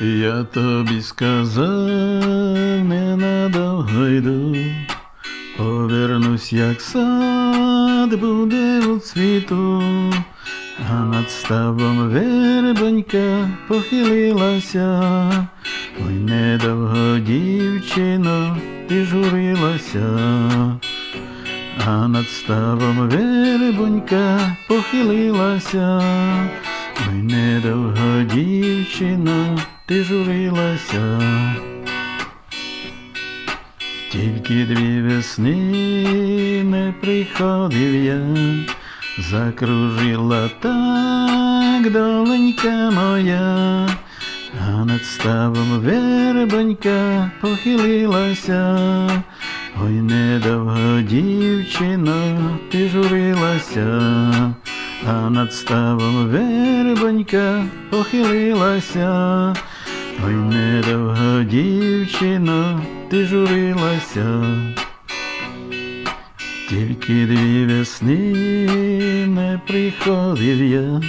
Я тобі сказав, не надовго йду, повернусь, як сад буде у цвіту, а над ставом вербонька похилилася, ой, недовго дівчино, ти журилася, а над ставом вербонька похилилася. Ой, недовго дівчино, ти журилася. Тільки дві весни не приходив я, закружила так доленька моя, а над ставом вербонька похилилася. Ой, недовго дівчино, ти журилася, а над ставом вербонька похилилася. Ой, недовго дівчино, ти журилася. Тільки дві весни не приходив я,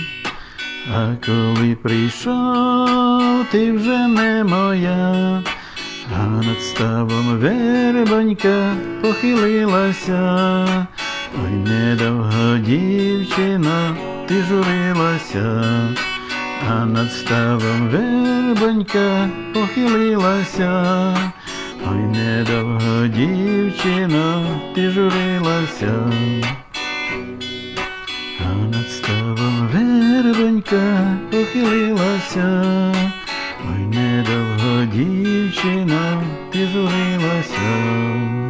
а коли прийшов, ти вже не моя, а над ставом вербонька похилилася. Ой, недовго дівчино, ти журилася, а над ставом вербонька голубонька похилилася, ой недовго дівчина ти журилася, а над ставом вербонька похилилася, ой недовго дівчина ти журилася.